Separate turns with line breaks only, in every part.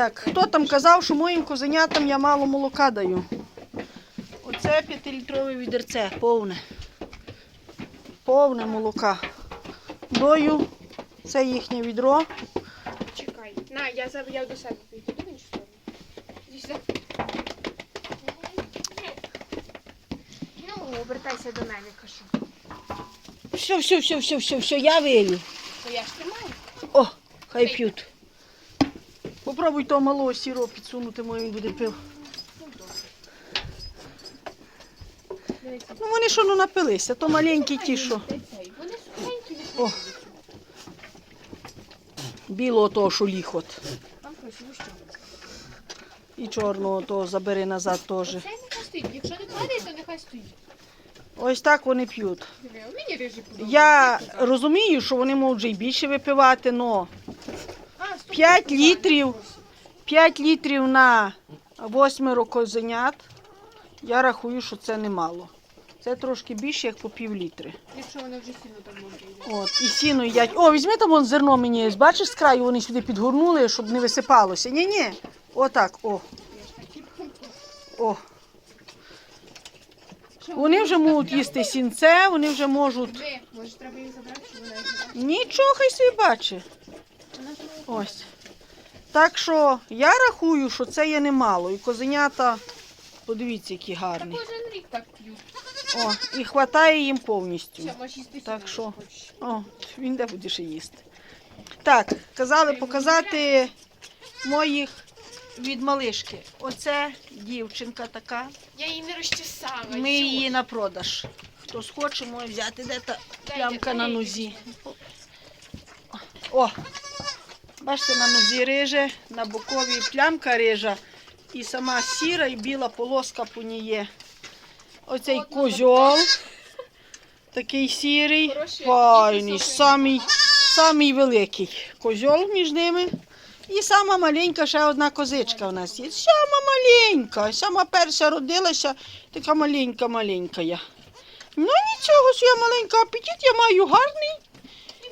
Так, хто там казав, що моїм козенятам я мало молока даю? Оце 5-літрове відерце, повне. Повне молока. Дою, це їхнє відро.
Чекай. На, я за я до себе піду в іншу сторону. Ну, обертайся до мене, кажу.
Все, все, все, все, все, все, я вилю.
То я ж тримаю.
О, хай п'ють. Попробуй того малого сіро підсунути, може він буде пив.
Ну,
вони що ну напилися, то маленькі ті, що. О. Білого того, що ліхот. І чорного того забери назад теж.
Цей нехай стоїть. Якщо не падає, то нехай стоїть.
Ось так вони п'ють.
Мені рижі подобається.
Я розумію, що вони можуть й більше випивати, але 5 літрів. 5 літрів на восьмеро козенят, я рахую, що це немало. Це трошки більше, як по пів літри.
Якщо вони вже сильно там мокрі.
От, і сіно їдять. О, візьми там вон зерно мені, бачиш, з краю вони сюди підгорнули, щоб не висипалося. Ні-ні. Отак, о. О. Вони вже можуть їсти сінце, вони вже можуть.
Може треба їх забрати, щоб вона
Нічого, хай собі бачить. Ось. Так що я рахую, що це є немало. І козенята, подивіться, які гарні.
кожен рік так п'ють.
О, і хватає їм повністю. Так що? О, він де будеш і їсти. Так, казали показати моїх від малишки. Оце дівчинка така.
Я її не розчесала.
Ми її на продаж. Хто схоче, може взяти де та плямка на нозі. О! Бачите, на нозі риже, на боковій плямка рижа. І сама сіра і біла полоска по ній є. Оцей козьол. Такий сірий, файний, самий, самий великий козьол між ними. І сама маленька ще одна козичка в нас є. Сама маленька, сама перша родилася, така маленька-маленька я. Ну нічого, що я маленька апетит, я маю гарний.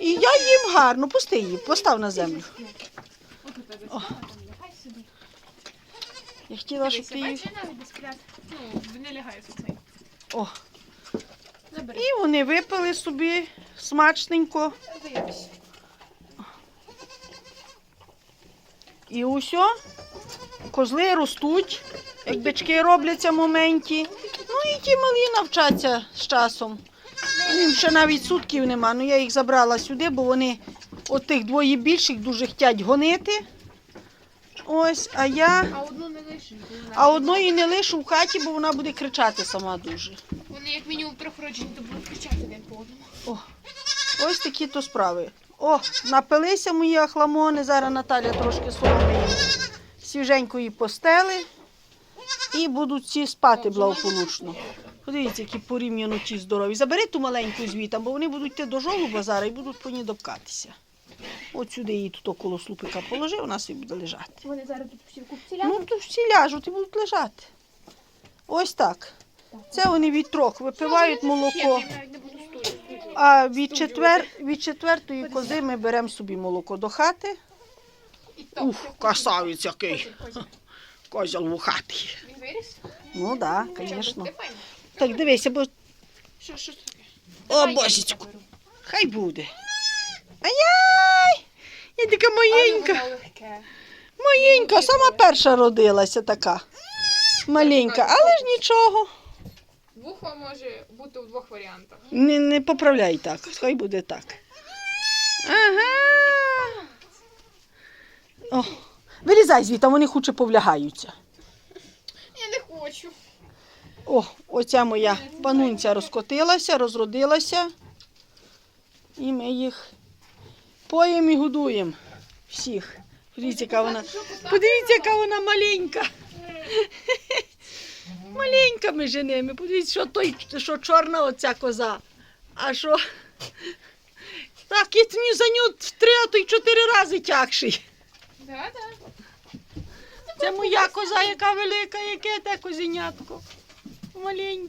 І я їм гарно. Пусти її, постав на землю. О. Я хотіла, щоб ти її.
Ну, не лягає цей.
О, і вони випили собі смачненько. І усе. Козли ростуть, як бички робляться в моменті. Ну і ті малі навчаться з часом. Їм ще навіть сутків нема. Ну я їх забрала сюди, бо вони от тих двоє більших дуже хочуть гонити. Ось, а я.
А одну не бо
А одної не лишу в хаті, бо вона буде кричати сама дуже.
Вони як мінімум трьохроджені, то будуть кричати один по одному.
Ось такі то справи. О, напилися мої ахламони. Зараз Наталя трошки соломи свіженької постели. І будуть всі спати благополучно. Подивіться, які порівняно ті здорові. Забери ту маленьку звітам, бо вони будуть йти до жолуба зараз і будуть по ній допкатися. От сюди її тут около слупика положи, вона собі буде лежати.
Вони зараз тут всі в купці
Ну, то всі ляжуть і будуть лежати. Ось так. Це вони від трьох випивають молоко. А від, четвер, від четвертої кози ми беремо собі молоко до хати. Ух, красавець який. Козял вухатий.
Він виріс?
Ну так,
Чого?
звісно. Так, дивися, бо.
Що, що таке?
О, божечку. Хай буде. Ай-яй! Я така
Але
маленька. Маленька, сама перша родилася така. Маленька, але ж нічого.
Вухо може бути в двох варіантах.
Не, не поправляй так, хай буде так. Ага. О, вилізай звідти, вони хуче повлягаються.
Я не хочу.
О, оця моя панунця розкотилася, розродилася. І ми їх поїмо і годуємо всіх. Подивіться, яка вона. Подивіться, яка вона маленька. Маленька між ними. Подивіться, що той, що чорна оця коза. А що. Так, і за нього в три, а то й чотири рази тягший.
Да, да.
Це моя коза, яка велика, яке те козенятко.
Тобі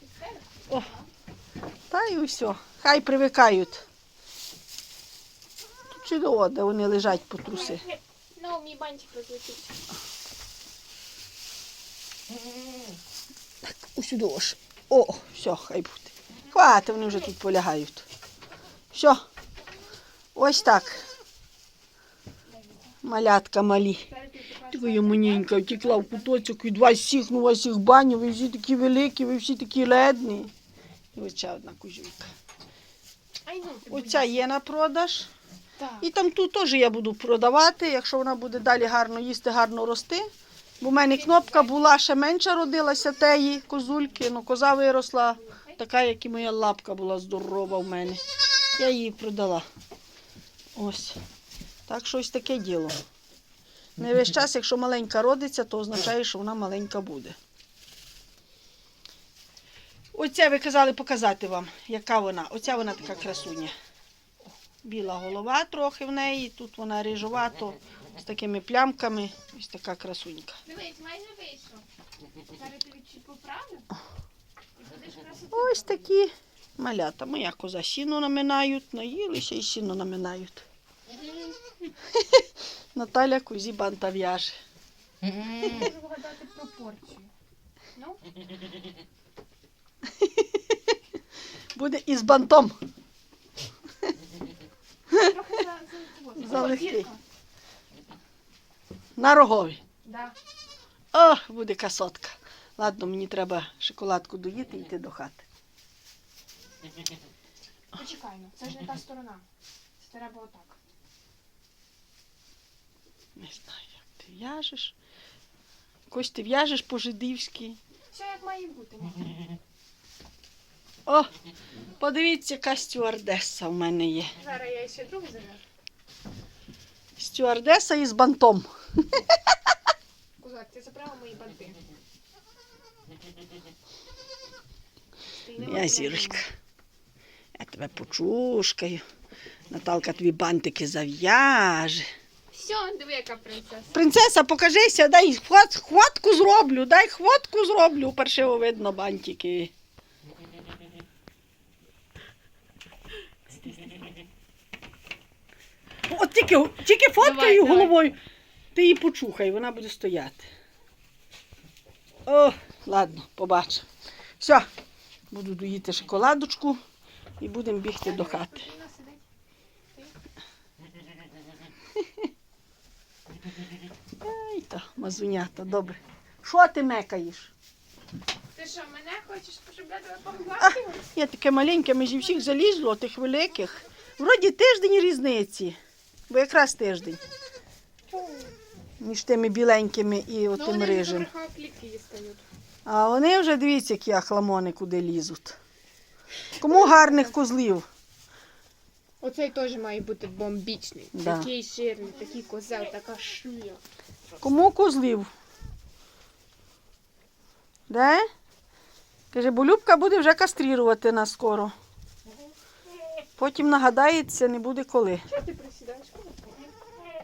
підставлю.
Та й усе. Хай привикають. Тут чудово, де вони лежать по труси.
Ну, мій бантик розлетівся.
Усюди ось. О, все, хай буде. Хвати, вони вже тут полягають. Все. Ось так. Малятка малі. Твоя маненька втекла в куточок від вас всіх, ну вас всіх баню, ви всі такі великі, ви всі такі ледні. І ось ця одна
ну, ти
Оця є на продаж. І там ту теж я буду продавати, якщо вона буде далі гарно їсти, гарно рости. Бо в мене кнопка була ще менша родилася теї козульки, ну коза виросла, така, як і моя лапка була здорова в мене. Я її продала. Ось. Так що ось таке діло. Не весь час, якщо маленька родиться, то означає, що вона маленька буде. Оця ви казали показати вам, яка вона. Оця вона така красуня. Біла голова трохи в неї, тут вона рижувато з такими плямками. Ось така красунька.
Дивись, майже вийшло. Зараз ти.
Ось такі малята. Моя коза сіно наминають, наїлися і сіно наминають. Наталя козі банта в'яже.
Можу вгадати пропорцію. Ну,
Буде із бантом.
трохи за, за,
Залегкий. На рогові.
Да.
О, буде касотка. Ладно, мені треба шоколадку доїти і йти до хати.
Почекай, ну, це ж не та сторона. Це треба отак.
Не знаю, як ти в'яжеш. Якось ти в'яжеш по-жидівськи.
Все як має бути.
О, подивіться, яка стюардеса в мене є.
Зараз я ще другу зав'яжу.
Стюардеса із бантом.
Кузак, ти забрала мої банти.
Я зірочка. Я тебе почушкаю. Наталка тобі бантики зав'яже.
Все, диви, яка принцеса.
Принцеса, покажися, дай хват, хватку зроблю, дай хватку зроблю. Паршиво видно бантики. От тільки, тільки фоткаю
Давай, давай.
головою. Ти її почухай, вона буде стояти. О, ладно, побачу. Все, буду доїти шоколадочку і будемо бігти до хати.
Вона сидить.
Ай та, мазунята, добре. Що ти мекаєш?
Ти що, мене хочеш, щоб я тебе погладила?
Я таке маленьке, ми зі всіх залізло, тих великих. Вроді тиждень різниці, бо якраз тиждень. Між тими біленькими і
Ну,
отим
вони
рижим. А вони вже дивіться, які ахламони куди лізуть. Кому гарних козлів?
Оцей теж має бути бомбічний.
Да.
Такий жирний, такий козел, така шия.
Кому козлів? Де? Каже, бо Любка буде вже кастрірувати нас скоро. Потім нагадається, не буде коли.
Чого ти присідаєш?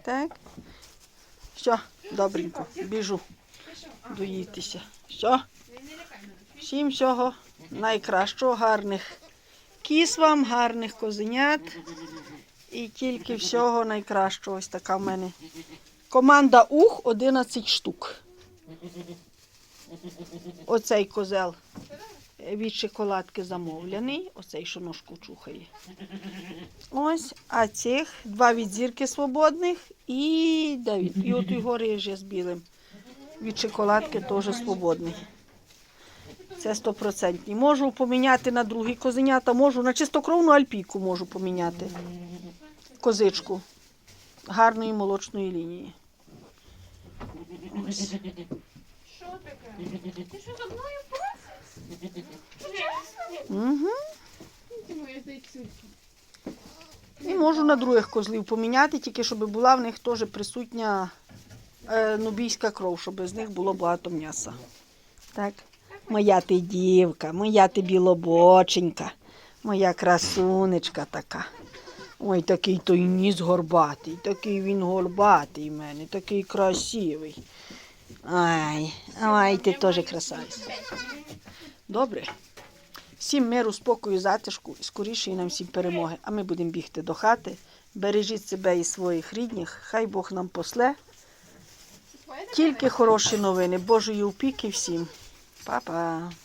Так? Все, добренько, біжу
Ти що?
Доїтися.
Мене.
всім всього найкращого, гарних кіс вам, гарних козенят. І тільки всього найкращого. Ось така в мене. Команда ух 11 штук. Оцей козел від шоколадки замовлений. Оцей, що ножку чухає. Ось, а цих два від зірки свободних і Давід. І от його рижі з білим. Від шоколадки теж свободний. Це стопроцентні. Можу поміняти на другі козенята, можу на чистокровну альпійку можу поміняти. Козичку гарної молочної лінії.
Що таке? Ти що за мною просиш? Чесно?
Угу.
Ти моя зайцюлька.
І можу на других козлів поміняти, тільки щоб була в них теж присутня е, нубійська кров, щоб з них було багато м'яса. Так. Моя ти дівка, моя ти білобоченька, моя красунечка така. Ой, такий той ніс горбатий, такий він горбатий в мене, такий красивий. Ай, ай, ти теж красавець. Добре. Всім миру, спокою, затишку і скорішої нам всім перемоги. А ми будемо бігти до хати. Бережіть себе і своїх рідних. Хай Бог нам после Тільки хороші новини. Божої опіки всім. Па-па.